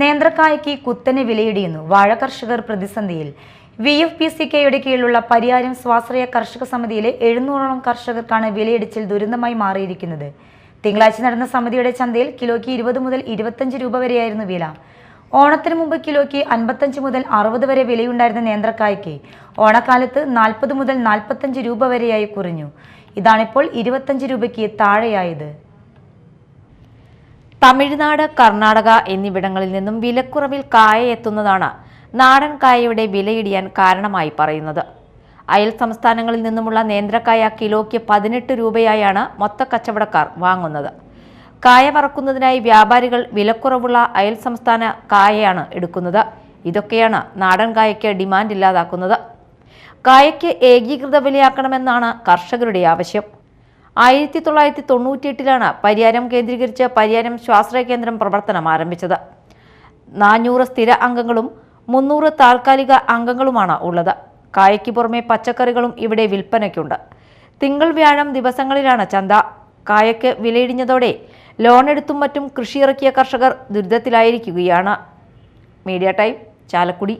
നേന്ത്രക്കായ്ക്ക് കുത്തനെ വിലയിടിയുന്നു. വാഴ കർഷകർ പ്രതിസന്ധിയിൽ. വി എഫ് പി സി കെയുടെ കീഴിലുള്ള പരിയാരം സ്വാശ്രയ കർഷക സമിതിയിലെ എഴുന്നൂറോളം കർഷകർക്കാണ് വിലയിടിച്ചിൽ ദുരന്തമായി മാറിയിരിക്കുന്നത്. തിങ്കളാഴ്ച നടന്ന സമിതിയുടെ ചന്തയിൽ കിലോയ്ക്ക് ഇരുപത് മുതൽ ഇരുപത്തഞ്ച് രൂപ വരെയായിരുന്നു വില. ഓണത്തിന് മുമ്പ് കിലോയ്ക്ക് അൻപത്തഞ്ച് മുതൽ അറുപത് വരെ വിലയുണ്ടായിരുന്ന നേന്ത്രക്കായ്ക്ക് ഓണക്കാലത്ത് നാൽപ്പത് മുതൽ നാൽപ്പത്തഞ്ച് രൂപ വരെയായി കുറഞ്ഞു. ഇതാണിപ്പോൾ ഇരുപത്തഞ്ച് രൂപയ്ക്ക് താഴെയായത്. തമിഴ്നാട് കർണാടക എന്നിവിടങ്ങളിൽ നിന്നും വിലക്കുറവിൽ കായ എത്തുന്നതാണ് നാടൻ കായയുടെ വിലയിടിയാൻ കാരണമായി പറയുന്നത്. അയൽ സംസ്ഥാനങ്ങളിൽ നിന്നുമുള്ള നേന്ത്രക്കായ കിലോയ്ക്ക് പതിനെട്ട് രൂപയായാണ് മൊത്ത കച്ചവടക്കാർ വാങ്ങുന്നത്. കായ വറക്കുന്നതിനായി വ്യാപാരികൾ വിലക്കുറവുള്ള അയൽ സംസ്ഥാന കായയാണ് എടുക്കുന്നത്. ഇതൊക്കെയാണ് നാടൻ കായയ്ക്ക് ഡിമാൻഡ് ഇല്ലാതാക്കുന്നത്. കായയ്ക്ക് ഏകീകൃത വിലയാക്കണമെന്നാണ് കർഷകരുടെ ആവശ്യം. ആയിരത്തി തൊള്ളായിരത്തി തൊണ്ണൂറ്റിയെട്ടിലാണ് പരിയാരം കേന്ദ്രീകരിച്ച് പരിയാരം സ്വാശ്രയ കേന്ദ്രം പ്രവർത്തനം ആരംഭിച്ചത്. നാനൂറ് സ്ഥിര അംഗങ്ങളും മുന്നൂറ് താൽക്കാലിക അംഗങ്ങളുമാണ് ഉള്ളത്. കായയ്ക്ക് പുറമെ പച്ചക്കറികളും ഇവിടെ വിൽപ്പനയ്ക്കുണ്ട്. തിങ്കൾ വ്യാഴം ദിവസങ്ങളിലാണ് ചന്ത. കായയ്ക്ക് വിലയിടിഞ്ഞതോടെ ലോൺ എടുത്തും മറ്റും കൃഷിയിറക്കിയ കർഷകർ ദുരിതത്തിലായിരിക്കുകയാണ്. Media time Chalakudy.